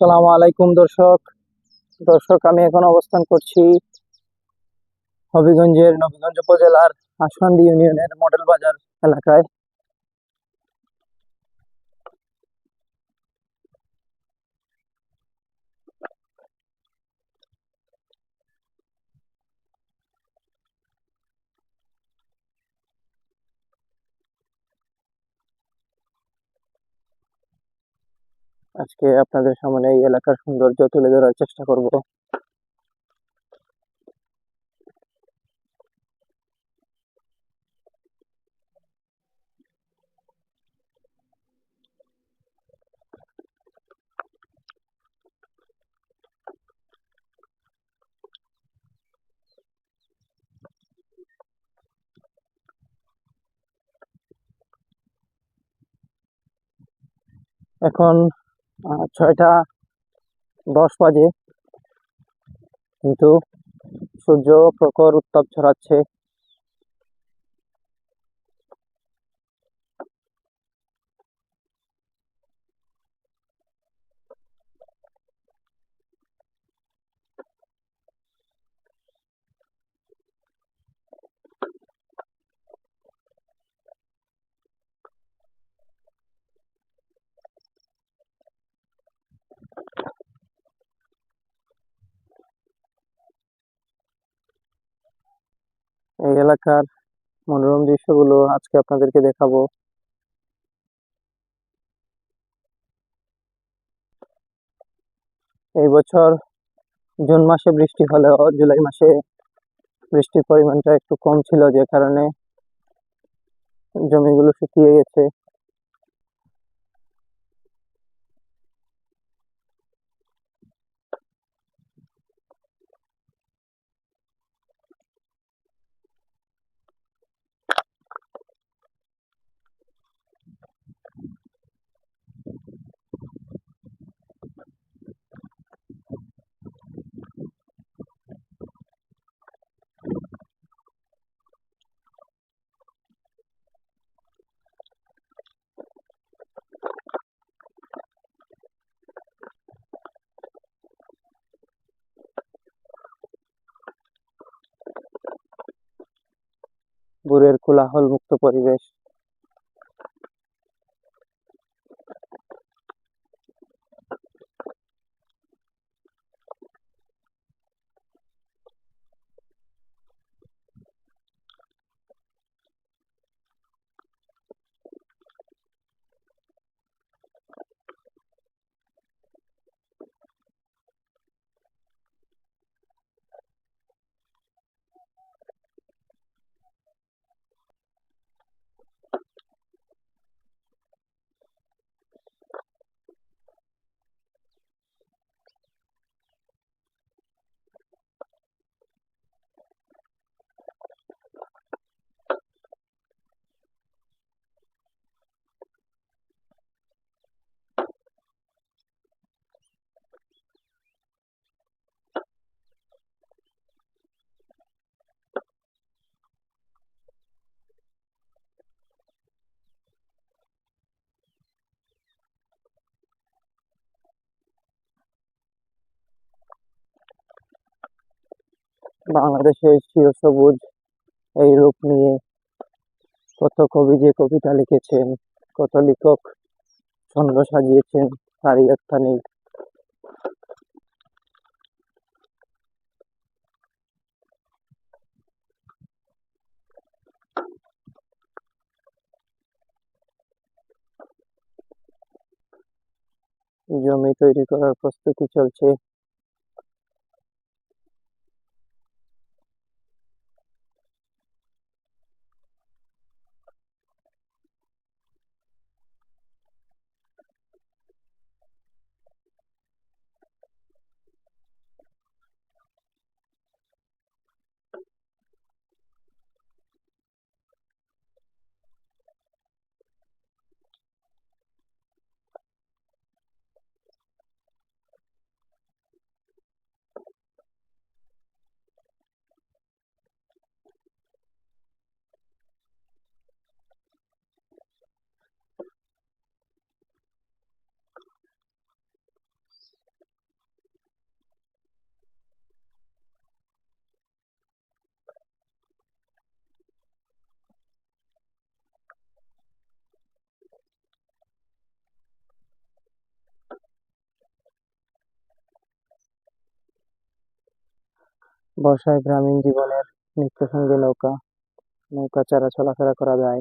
আসসালামু আলাইকুম, দর্শক। দর্শক, আমি এখন অবস্থান করছি হবিগঞ্জের নবীগঞ্জ উপজেলার আসান্দি ইউনিয়নের মডেল বাজার এলাকায়। আজকে আপনাদের সামনে এই এলাকার সৌন্দর্য তুলে ধরার চেষ্টা করব। এখন ছয়টা দশ বাজে। কিন্তু সূর্য প্রখর উত্তাপ ছড়াচ্ছে। এই এলাকার মনোরম দৃশ্যগুলো আজকে আপনাদেরকে দেখাবো। এই বছর জুন মাসে বৃষ্টি হলেও জুলাই মাসে বৃষ্টির পরিমাণটা একটু কম ছিল, যে কারণে জমিগুলো শুকিয়ে গেছে। ভোরের কোলাহল মুক্ত পরিবেশ। বাংলাদেশের চিরসবুজ এই রূপ নিয়ে কত কবি যে কবিতা লিখেছেন, কত লেখক ছন্দ সাজিয়েছেন, তারই একটা নেই জমি তৈরি করার প্রস্তুতি চলছে। বর্ষায় গ্রামীণ জীবনের নিত্য সঙ্গে নৌকা। নৌকা ছাড়া চলাফেরা করা যায়।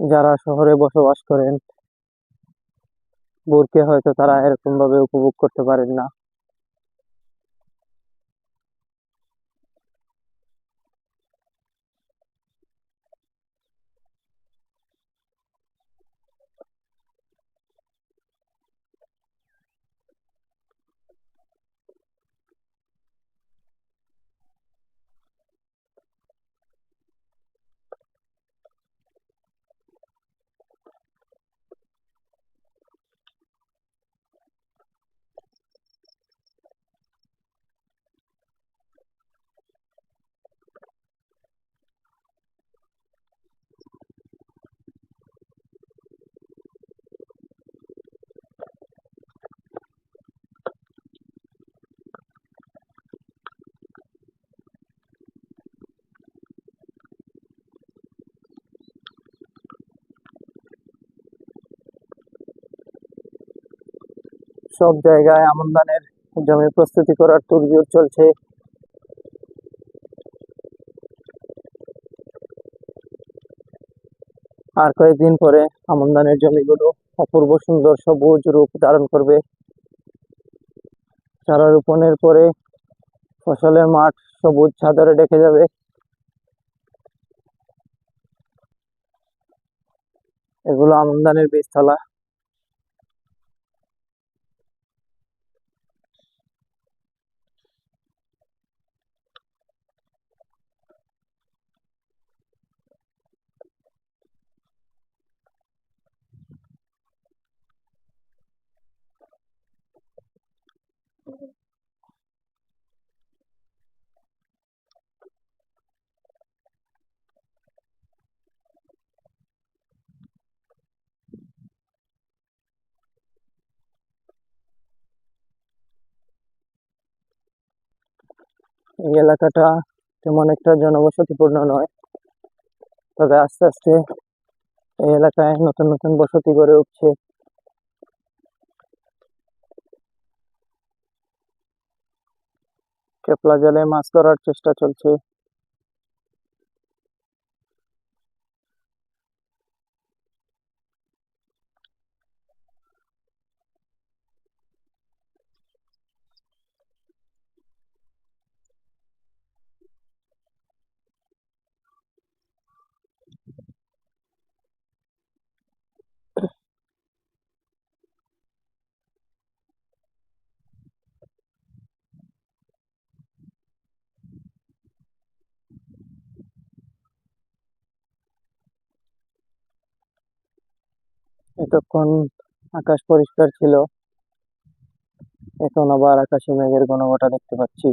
যারা শহরে বসবাস করেন বোরকে হয়তো তারা এরকম ভাবে উপভোগ করতে পারেন না। সব জায়গায় আমন ধানের জমি প্রস্তুতি করার তোড়জোড় চলছে। আর কয়েকদিন পরে আমন ধানের জমিগুলো অপূর্ব সুন্দর সবুজ রূপ ধারণ করবে। চারা রোপণের পরে ফসলের মাঠ সবুজ চাদরে ডেকে যাবে। এগুলো আমন ধানের বীজতলা। এই এলাকাটা তেমন একটা জনবসতিপূর্ণ নয়। তবে আস্তে আস্তে এই এলাকায় নতুন নতুন বসতি গড়ে উঠছে। কেপলা জলে মাছ ধরার চেষ্টা চলছে। এতক্ষণ আকাশ পরিষ্কার ছিল। এখন আবার আকাশে মেঘের ঘনঘটা দেখতে পাচ্ছি।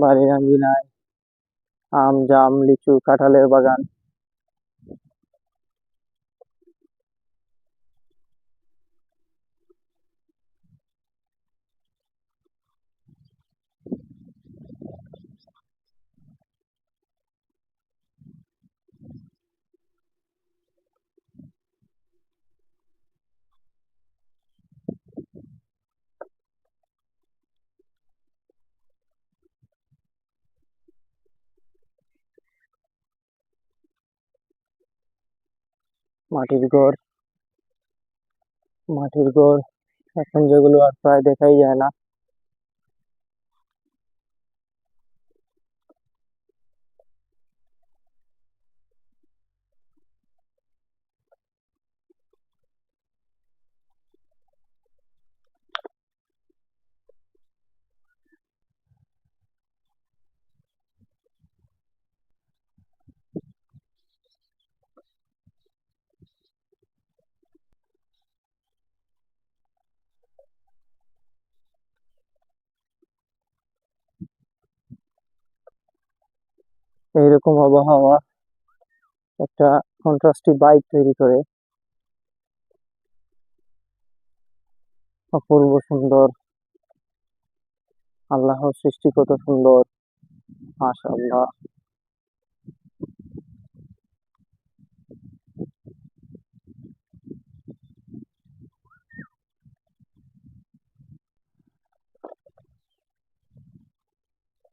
বাড়ির আঙ্গিনায় আম জাম লিচু কাঁঠালের বাগান। মাটির ঘর। মাটির ঘর এখন যেগুলো আর প্রায় দেখাই যায় না। এইরকম আবহাওয়া একটা কন্ট্রাস্টি বাইক তৈরি করে। অপূর্ব সুন্দর। আল্লাহর সৃষ্টি কত সুন্দর। মাশাআল্লাহ।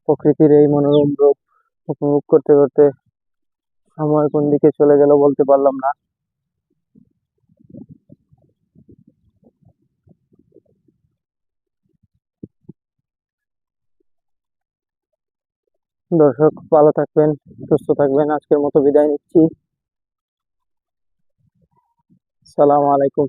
প্রকৃতির এই মনোরম রূপ উপভোগ করতে করতে সময় কোন দিকে চলে গেল বলতে পারলাম না। দর্শক, ভালো থাকবেন, সুস্থ থাকবেন। আজকের মতো বিদায় নিচ্ছি। সালাম আলাইকুম।